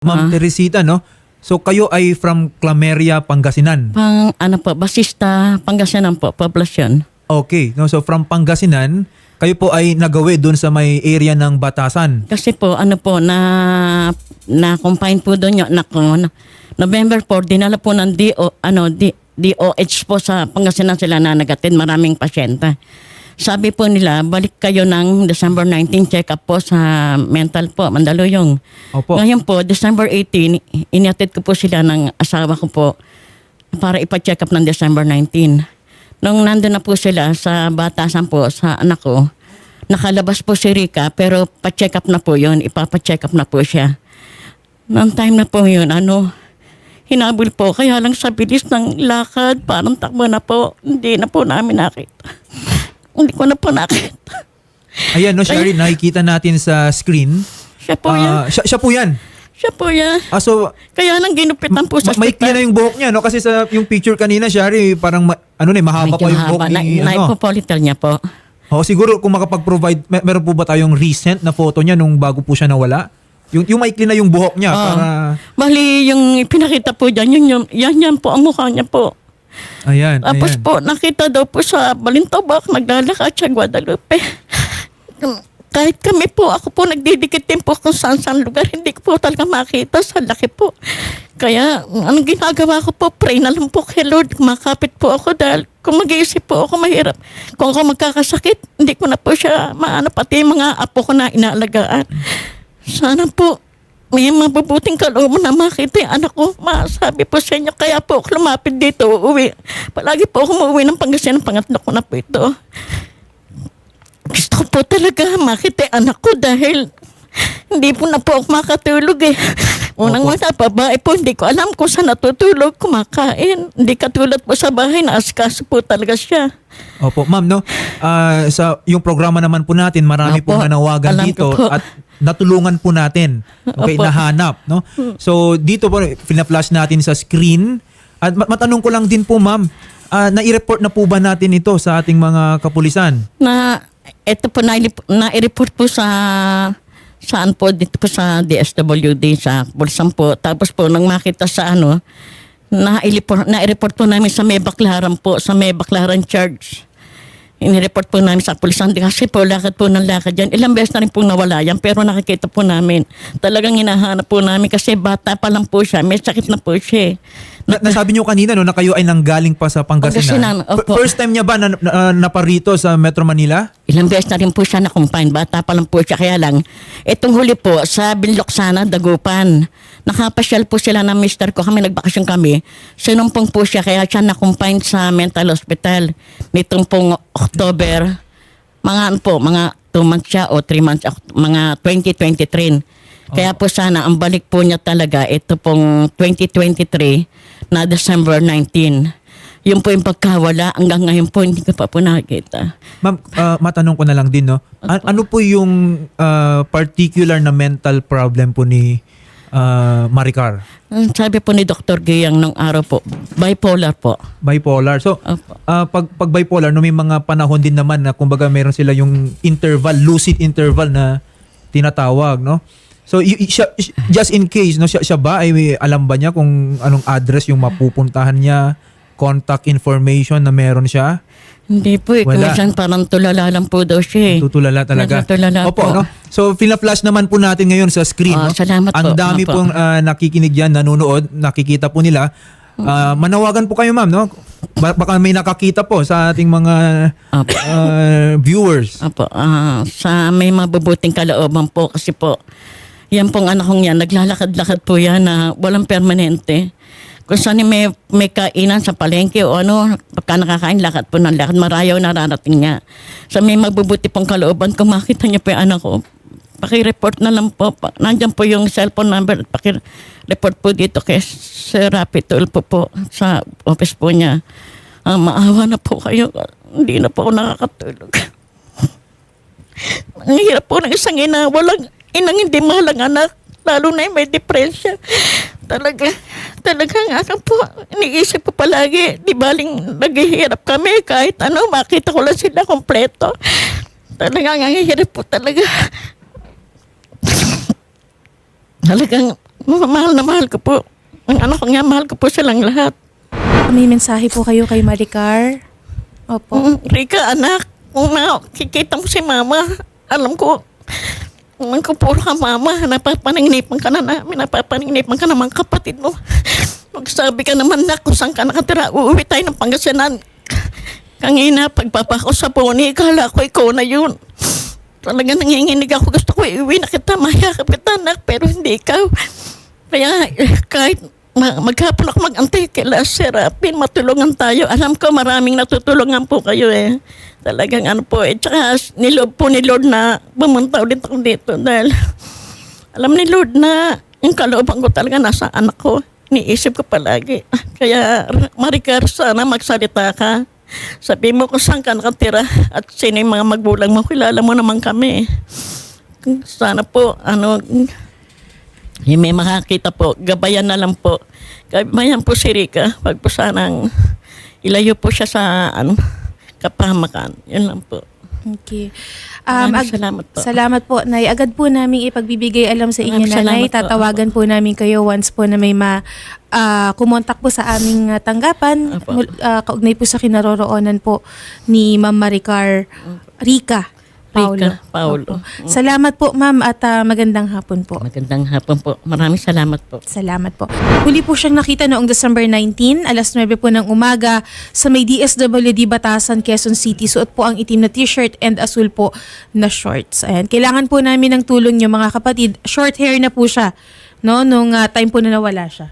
Ma'am Ah. Teresita, no? So kayo ay from Clameria, Pangasinan. Pang ano po, Basista, Pangasinan po, poblasyon. Okay, no? So from Pangasinan, kayo po ay nagawi doon sa may area ng Batasan. Kasi po, ano po, na, na confine po doon yung anak ko. Na- November 4, dinala po ng DO, ano, D, DOH po sa Pangasinan sila na nagatid maraming pasyente. Sabi po nila, balik kayo ng December 19 check-up po sa mental po, Mandaluyong. Opo. Ngayon po, December 18, iniatid ko po sila ng asawa ko po para ipa-check up ng December 19. Nung nandun na po sila sa batasan po, sa anak ko, nakalabas po si Rika pero pa-check up na po yun, ipapa-check up na po siya. Noong time na po yun, ano, hinabol po, kaya lang sa bilis ng lakad, parang takbo na po, hindi na po namin nakita. Hindi ko na po nakita. Ayan, no, Shari, nakikita natin sa screen. Siya po yan. Ah, siya, siya po yan. Siya po yan. Ah, so, Kaya lang ginupitan po sa ma- maikli na yung buhok niya, no? Kasi sa yung picture kanina, Shari, parang, ma- ano na, eh, mahaba pa yung buhok Na, ni, na, ano. Niya po. Oh, siguro kung makapag-provide, mer- meron po ba tayong recent na photo niya nung bago po siya nawala? Yung, yung maikli na yung buhok niya Oo. para, Bali, yung pinakita po dyan, yun, yun, yan, yan po ang mukha niya po. Ayan, Tapos ayan. po, nakita daw po sa Balintobak, naglalakad sa Guadalupe. Kahit kami po, ako po nagdidikit din po kung saan saan lugar, hindi ko po talaga makita sa laki po. Kaya, anong ginagawa ko po, pray na lang po kay Lord, kumakapit po ako dahil kung mag-iisip po ako mahirap. Kung ako magkakasakit, hindi ko na po siya maano, pati yung mga apo ko na inaalagaan. Sana po, may mabubuting kalooban na makita yung anak ko. Masabi po sa inyo, kaya po ako lumapit dito, uuwi. Palagi po ako umuwi ng Pangasinan, pangatlo ko na po ito. Gusto ko po talaga makita yung anak ko dahil hindi po na po ako makatulog eh. Unang Opo. una, babae po, hindi ko alam kung saan natutulog, kumakain. Hindi katulad po sa bahay, naaskaso po talaga siya. Opo, ma'am, no? Ah, sa yung programa naman po natin, marami Opo, pong nanawagan alam dito po. at natulungan po natin. Okay, Opo. nahanap, no? So, dito po flash natin sa screen. At ma- matanong ko lang din po, ma'am, ah, nai-report na po ba natin ito sa ating mga kapulisan? na ito po na, na-report po sa saan po dito po sa DSWD sa Bulsan po tapos po nang makita sa ano na-report na-report po namin sa May po sa May Baclaran Charge inireport po namin sa pulisan kasi po lakad po ng lakad yan. Ilang beses na rin po nawala yan pero nakikita po namin. Talagang hinahanap po namin kasi bata pa lang po siya. May sakit na po siya. Na, nasabi niyo kanina no na kayo ay nanggaling pa sa Pangasinan. Pangasinan, opo. First time niya ba na, na, naparito sa Metro Manila? Ilang beses na rin po siya na-confine. Bata pa lang po siya. Kaya lang, itong huli po, sa Binloksana, Dagupan. Nakapasyal po sila ng mister ko. Kami nagbakasyon kami. Sinumpong po siya. Kaya siya na-confine sa mental hospital. Nitong pong October. Mga ano po, mga 2 months siya o 3 months, mga 2023. Kaya po sana, ang balik po niya talaga, ito pong 2023 na December 19. Yun po yung pagkawala. Hanggang ngayon po, hindi ko pa po nakikita. Ma'am, ah, matanong ko na lang din, no? A- ano po yung ah, particular na mental problem po ni ah, Maricar? Ang Sabi po ni Dr. Gayang nung araw po, bipolar po. Bipolar. So, Opo. ah, pag, pag bipolar, no, may mga panahon din naman na kumbaga meron sila yung interval, lucid interval na tinatawag, no? So, y- y- siya, y- just in case, no, siya, siya ba, ay may alam ba niya kung anong address yung mapupuntahan niya, contact information na meron siya? Hindi po eh. Wala. Saan parang tulala lang po daw siya eh. Tutulala talaga. Tutulala Opo, po. no? So, fina-flash naman po natin ngayon sa screen. Ah, no? salamat Ang po. dami Opo. pong ah, nakikinig dyan, nanonood, nakikita po nila. Ah, manawagan po kayo, ma'am, no? Ba- baka may nakakita po sa ating mga Opo. ah, viewers. Apo, ah, sa may mabubuting kalooban po kasi po, yan pong anak kong yan, naglalakad-lakad po yan na walang permanente. Kung saan may, may kainan sa palengke o ano, pagka nakakain, lakad po ng lakad, marayaw nararating niya. Sa may mabubuti pong kalooban, kung makita niyo po yung anak ko, pakireport na lang po. Nandyan po yung cellphone number, pakireport po dito kay Sir Rapi Tulpo po sa office po niya. Ah, maawa na po kayo. Hindi na po ako nakakatulog. Ang hirap po ng isang ina, walang inang hindi mahal ang anak. Lalo na yung may depresya. Talaga, talaga nga ka po. Iniisip ko palagi, di baling naghihirap kami kahit ano, makita ko lang sila kompleto. Talaga nga hirap po talaga. Talagang mahal na mahal ko po. Ang anak ko nga, mahal ko po silang lahat. May mensahe po kayo kay Maricar? Opo. Mm, Rika, anak, kung nakikita mo si mama, alam ko, alam ko puro ka mama, napapaningnipan ka na namin, napapaningnipan ka na mga kapatid mo. Magsabi ka naman na kung saan ka nakatira, uuwi tayo ng Pangasinan. Kangina, pagpapako sa pony, kala ko ikaw na yun. Talaga nanginginig ako, gusto ko iuwi na kita, mayakap kita anak, pero hindi ikaw. Kaya eh, kahit ma- maghapon ako mag-antay kila Serapin, matulungan tayo. Alam ko maraming natutulungan po kayo eh. Talagang ano po eh. Tsaka nilob po ni Lord na bumunta ulit ako dito dahil alam ni Lord na yung kalooban ko talaga nasa anak ko. Niisip ko palagi. Kaya Maricar, sana magsalita ka. Sabi mo kung saan ka nakatira at sino yung mga magulang mo. Kilala mo naman kami. Sana po, ano, yung may makakita po, gabayan na lang po. Gabayan po si Rika. Wag po sanang ilayo po siya sa ano, kapahamakan. Yun lang po. Okay. Um, ag- salamat po. Salamat po, Nay. Agad po namin ipagbibigay alam sa inyo, Nanay. salamat po. Tatawagan po namin kayo once po na may ma, ah, kumontak po sa aming ah, tanggapan. Opo. Ah, kaugnay po sa kinaroroonan po ni Ma'am Maricar Rica. Paulo. Rica Paulo. Opo. Salamat po, Ma'am, at ah, magandang hapon po. Magandang hapon po. Maraming salamat po. Salamat po. Huli po siyang nakita noong December 19, alas 9 po ng umaga sa may DSWD Batasan, Quezon City. Suot po ang itim na t-shirt and asul po na shorts. Ayan. Kailangan po namin ng tulong niyo mga kapatid. Short hair na po siya no nung ah, time po na nawala siya.